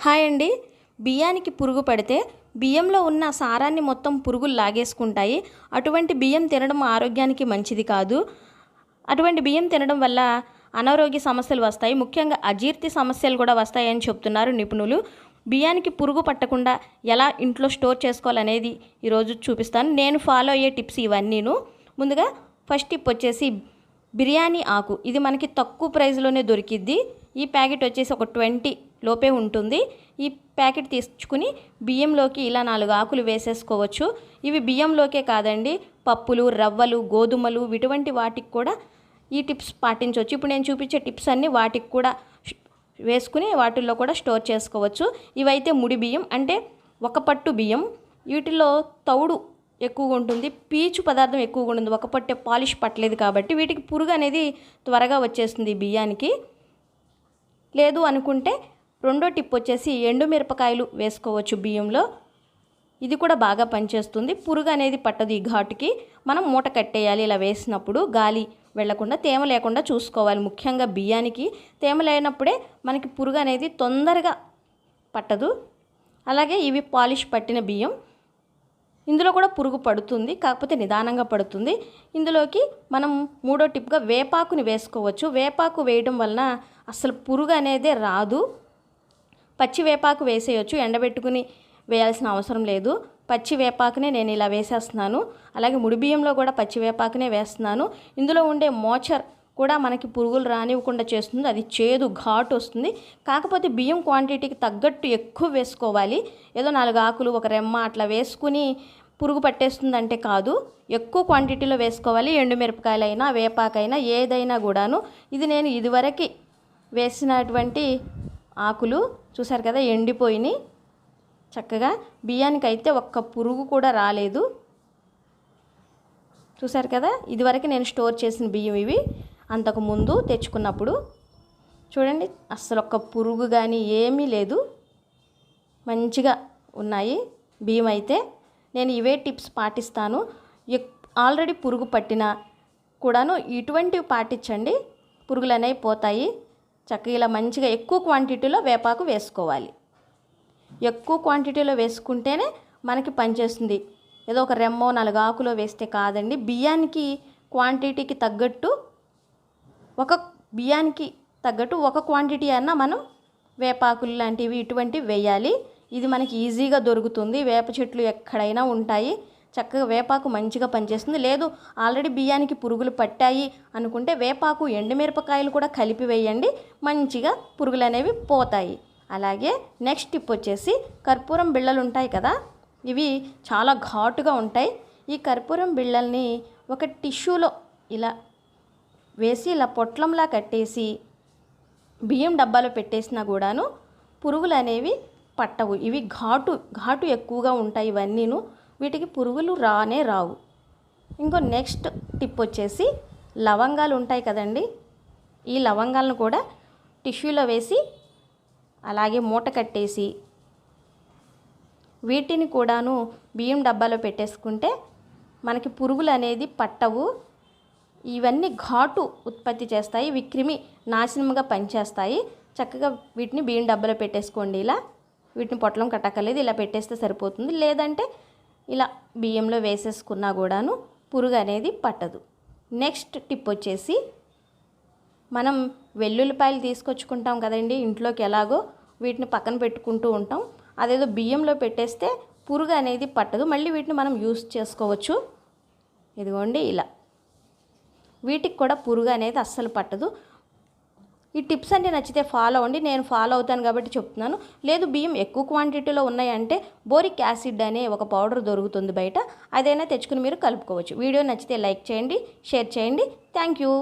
Hi అండి. బియ్యానికి పురుగు పడితే బియ్యంలో ఉన్న సారాన్ని మొత్తం పురుగులు లాగేసుకుంటాయి. అటువంటి బియ్యం తినడం ఆరోగ్యానికి మంచిది కాదు. అటువంటి బియ్యం తినడం వల్ల అనారోగ్య సమస్యలు వస్తాయి. ముఖ్యంగా అజీర్తి సమస్యలు కూడా వస్తాయని చెప్తున్నారు నిపుణులు. బియ్యానికి పురుగు పట్టకుండా ఎలా ఇంట్లో స్టోర్ చేసుకోవాలనేది ఈరోజు చూపిస్తాను. నేను ఫాలో అయ్యే టిప్స్ ఇవన్నీను. ముందుగా ఫస్ట్ టిప్ వచ్చేసి బిర్యానీ ఆకు. ఇది మనకి తక్కువ ప్రైస్లోనే దొరికిద్ది. ఈ ప్యాకెట్ వచ్చేసి ఒక ట్వంటీ లోపే ఉంటుంది. ఈ ప్యాకెట్ తీసుకుని బియ్యంలోకి ఇలా నాలుగు ఆకులు వేసేసుకోవచ్చు. ఇవి బియ్యంలోకే కాదండి పప్పులు రవ్వలు గోధుమలు ఇటువంటి వాటికి కూడా ఈ టిప్స్ పాటించవచ్చు. ఇప్పుడు నేను చూపించే టిప్స్ అన్నీ వాటికి కూడా వేసుకుని వాటిల్లో కూడా స్టోర్ చేసుకోవచ్చు. ఇవైతే ముడి బియ్యం అంటే ఒక పట్టు బియ్యం. వీటిలో తౌడు ఎక్కువగా ఉంటుంది పీచు పదార్థం ఎక్కువగా ఉంటుంది. ఒక పట్టే పాలిష్ పట్టలేదు కాబట్టి వీటికి పురుగు అనేది త్వరగా వచ్చేస్తుంది ఈ బియ్యానికి. లేదు అనుకుంటే రెండో టిప్ వచ్చేసి ఎండుమిరపకాయలు వేసుకోవచ్చు బియ్యంలో. ఇది కూడా బాగా పనిచేస్తుంది. పురుగు అనేది పట్టదు ఈ ఘాటుకి. మనం మూట కట్టేయాలి ఇలా వేసినప్పుడు గాలి వెళ్ళకుండా తేమ లేకుండా చూసుకోవాలి. ముఖ్యంగా బియ్యానికి తేమ లేనప్పుడే మనకి పురుగు అనేది తొందరగా పట్టదు. అలాగే ఇవి పాలిష్ పట్టిన బియ్యం. ఇందులో కూడా పురుగు పడుతుంది కాకపోతే నిదానంగా పడుతుంది. ఇందులోకి మనం మూడో టిప్గా వేపాకుని వేసుకోవచ్చు. వేపాకు వేయడం వలన అసలు పురుగు అనేదే రాదు. పచ్చి వేపాకు వేసేయచ్చు ఎండబెట్టుకుని వేయాల్సిన అవసరం లేదు. పచ్చి వేపాకునే నేను ఇలా వేసేస్తున్నాను. అలాగే ముడి బియ్యంలో కూడా పచ్చి వేపాకునే వేస్తున్నాను. ఇందులో ఉండే మోచర్ కూడా మనకి పురుగులు రానివ్వకుండా చేస్తుంది. అది చేదు ఘాటు వస్తుంది. కాకపోతే బియ్యం క్వాంటిటీకి తగ్గట్టు ఎక్కువ వేసుకోవాలి. ఏదో నాలుగు ఆకులు ఒక రెమ్మ అట్లా వేసుకుని పురుగు పట్టేస్తుందంటే కాదు. ఎక్కువ క్వాంటిటీలో వేసుకోవాలి. ఎండుమిరపకాయలైనా వేపాకైనా ఏదైనా కూడాను. ఇది నేను ఇదివరకు వేసినటువంటి ఆకులు చూసారు కదా ఎండిపోయినాయి. చక్కగా బియ్యానికి అయితే ఒక్క పురుగు కూడా రాలేదు. చూసారు కదా ఇదివరకు నేను స్టోర్ చేసిన బియ్యం ఇవి. అంతకు ముందు తెచ్చుకున్నప్పుడు చూడండి అస్సలు ఒక్క పురుగు కానీ ఏమీ లేదు. మంచిగా ఉన్నాయి బియ్యం అయితే. నేను ఇవే టిప్స్ పాటిస్తాను. ఎక్- ఆల్రెడీ పురుగు పట్టిన కూడాను ఇటువంటివి పాటించండి. పురుగులు అనేవి పోతాయి. చక్కగా ఇలా మంచిగా ఎక్కువ క్వాంటిటీలో వేపాకు వేసుకోవాలి. ఎక్కువ క్వాంటిటీలో వేసుకుంటేనే మనకి పనిచేస్తుంది ఏదో ఒక రెమ్మో నాలుగు ఆకులో వేస్తే కాదండి. బియ్యానికి క్వాంటిటీకి తగ్గట్టు ఒక బియ్యానికి తగ్గట్టు ఒక క్వాంటిటీ అన్నా మనం వేపాకులు లాంటివి ఇటువంటివి వేయాలి. ఇది మనకి ఈజీగా దొరుకుతుంది. వేప చెట్లు ఎక్కడైనా ఉంటాయి. చక్కగా వేపాకు మంచిగా పనిచేస్తుంది. లేదు ఆల్రెడీ బియ్యానికి పురుగులు పట్టాయి అనుకుంటే వేపాకు ఎండుమిరపకాయలు కూడా కలిపి వేయండి. మంచిగా పురుగులు అనేవి పోతాయి. అలాగే నెక్స్ట్ టిప్ వచ్చేసి కర్పూరం బిళ్ళలు ఉంటాయి కదా ఇవి చాలా ఘాటుగా ఉంటాయి. ఈ కర్పూరం బిళ్ళల్ని ఒక టిష్యూలో ఇలా వేసి ఇలా పొట్లంలా కట్టేసి బియ్యం డబ్బాలో పెట్టేసినా కూడాను పురుగులు అనేవి పట్టవు. ఇవి ఘాటు ఘాటు ఎక్కువగా ఉంటాయి ఇవన్నీను. వీటికి పురుగులు రానే రావు. ఇంకో నెక్స్ట్ టిప్ వచ్చేసి లవంగాలు ఉంటాయి కదండి. ఈ లవంగాలను కూడా టిష్యూలో వేసి అలాగే మూట కట్టేసి వీటిని కూడాను బియ్యం డబ్బాలో పెట్టేసుకుంటే మనకి పురుగులు అనేది పట్టవు. ఇవన్నీ ఘాటు ఉత్పత్తి చేస్తాయి. ఇవి క్రిమి నాశనముగా పనిచేస్తాయి. చక్కగా వీటిని బియ్యం డబ్బాలో పెట్టేసుకోండి ఇలా. వీటిని పొట్లం కట్టక్కర్లేదు. ఇలా పెట్టేస్తే సరిపోతుంది. లేదంటే ఇలా బియ్యంలో వేసేసుకున్నా కూడాను పురుగు అనేది పట్టదు. నెక్స్ట్ టిప్ వచ్చేసి మనం వెల్లుల్లిపాయలు తీసుకొచ్చుకుంటాం కదండి ఇంట్లోకి ఎలాగో వీటిని పక్కన పెట్టుకుంటూ ఉంటాం. అదేదో బియ్యంలో పెట్టేస్తే పురుగు అనేది పట్టదు. మళ్ళీ వీటిని మనం యూస్ చేసుకోవచ్చు. ఇదిగోండి ఇలా. వీటికి కూడా పురుగు అనేది అస్సలు పట్టదు. ఈ టిప్స్ అంటే నచ్చితే ఫాలో అవ్వండి. నేను ఫాలో అవుతాను కాబట్టి చెప్తున్నాను. లేదు బియ్యం ఎక్కువ క్వాంటిటీలో ఉన్నాయంటే బోరిక్ యాసిడ్ అనే ఒక పౌడర్ దొరుకుతుంది బయట. అదైనా తెచ్చుకుని మీరు కలుపుకోవచ్చు. వీడియో నచ్చితే లైక్ చేయండి షేర్ చేయండి. Thank you